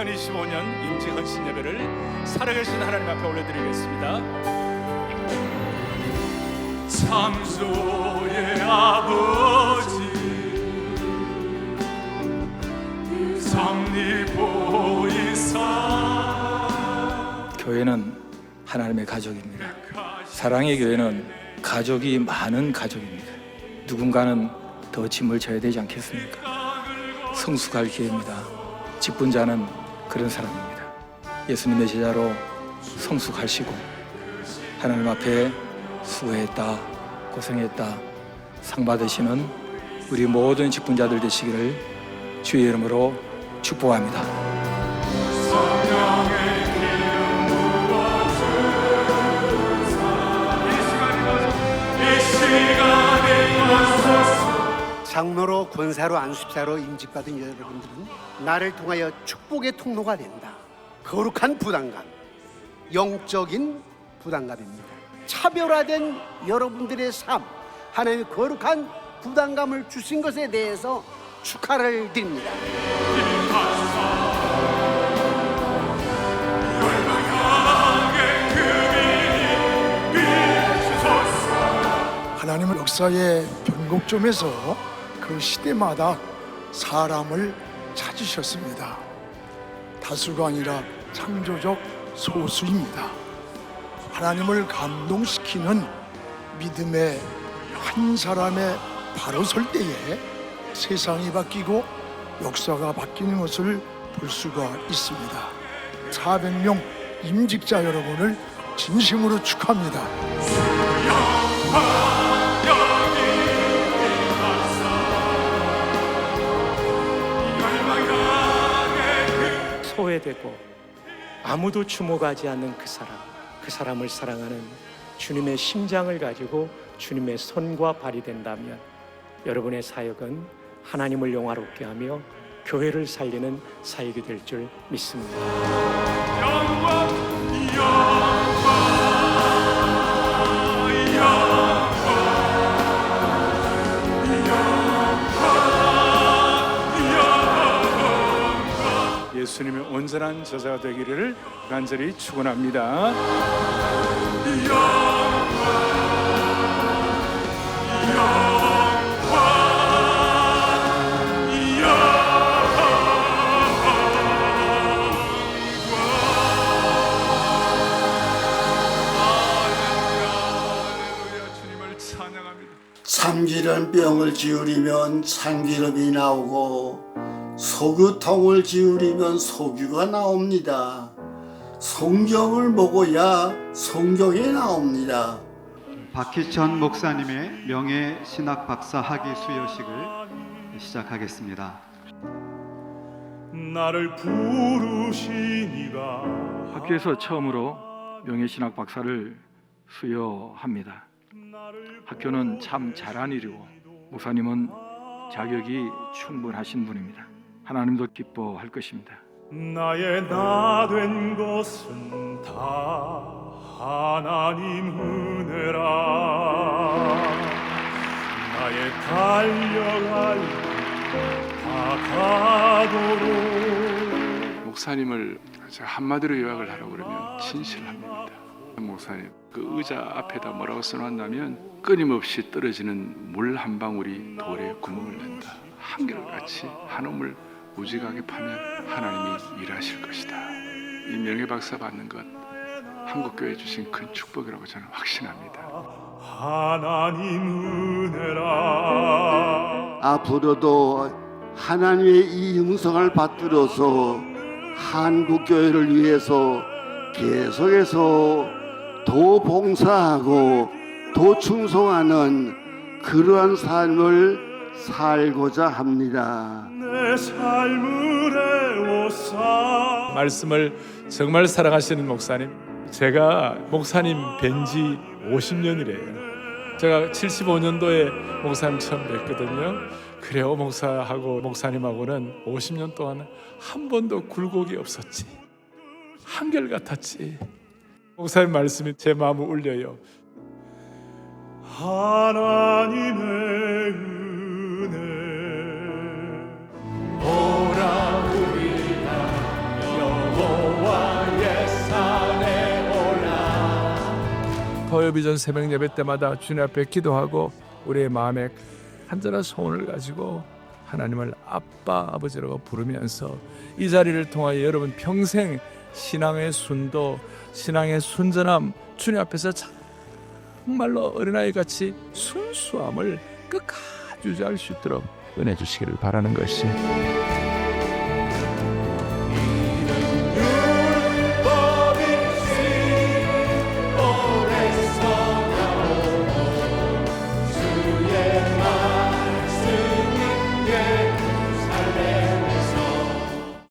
2025년 임지 헌신 예배를 살아계신 하나님 앞에 올려드리겠습니다. 창조의 아버지 섭리 보이사 교회는 하나님의 가족입니다. 사랑의 교회는 가족이 많은 가족입니다. 누군가는 더 짐을 져야 되지 않겠습니까? 성숙할 기회입니다. 직분자는 그런 사람입니다. 예수님의 제자로 성숙하시고 하나님 앞에 수고했다, 고생했다, 상 받으시는 우리 모든 직분자들 되시기를 주의 이름으로 축복합니다. 장로로 권사로 안수사로 임직받은 여러분들은 나를 통하여 축복의 통로가 된다. 거룩한 부담감, 영적인 부담감입니다. 차별화된 여러분들의 삶, 하나님의 거룩한 부담감을 주신 것에 대해서 축하를 드립니다. 하나님은 역사의 변곡점에서 그 시대마다 사람을 찾으셨습니다. 다수가 아니라 창조적 소수입니다. 하나님을 감동시키는 믿음의 한 사람의 바로 설 때에 세상이 바뀌고 역사가 바뀌는 것을 볼 수가 있습니다. 400명 임직자 여러분을 진심으로 축하합니다. 소외되고 아무도 주목하지 않는 그 사람, 그 사람을 사랑하는 주님의 심장을 가지고 주님의 손과 발이 된다면 여러분의 사역은 하나님을 영화롭게 하며 교회를 살리는 사역이 될 줄 믿습니다. 예수님의 온전한 저자가 되기를 간절히 축원합니다. 참기름 병을 지우리면 참기름이 나오고 소규통을 지우리면 소규가 나옵니다. 성경을 먹어야 성경이 나옵니다. 박희천 목사님의 명예 신학 박사 학위 수여식을 시작하겠습니다. 나를 부르시니가 학교에서 처음으로 명예 신학 박사를 수여합니다. 학교는 참 잘한 일이고 목사님은 자격이 충분하신 분입니다. 하나님도 기뻐할 것입니다. 나의 나 된 것은 다 하나님 은혜라 나의 달려갈 다 가도록 목사님을 한마디로 요약을 하라고 그러면 진실합니다. 목사님 그 의자 앞에다 뭐라고 써놨냐면 끊임없이 떨어지는 물 한 방울이 돌에 구멍을 낸다. 한결같이 한우물 무지하게 파면 하나님이 일하실 것이다. 이 명예 박사 받는 것 한국 교회 주신 큰 축복이라고 저는 확신합니다. 하나님 은혜라 앞으로도 하나님의 이 음성을 받들어서 한국 교회를 위해서 계속해서 도 봉사하고 도 충성하는 그러한 삶을 살고자 합니다. 내 삶을 애워싸. 말씀을 정말 사랑하시는 목사님 제가 목사님 뵌 지 50년이래요. 제가 75년도에 목사님 처음 뵀거든요. 그래요 목사하고 목사님하고는 50년 동안 한 번도 굴곡이 없었지. 한결같았지. 목사님 말씀이 제 마음을 울려요. 하나님의 비전 새벽 예배 때마다 주님 앞에 기도하고 우리의 마음에 간절한 소원을 가지고 하나님을 아빠 아버지라고 부르면서 이 자리를 통하여 여러분 평생 신앙의 순도 신앙의 순전함 주님 앞에서 정말로 어린아이 같이 순수함을 끝까지 유지할 수 있도록 은혜 주시기를 바라는 것이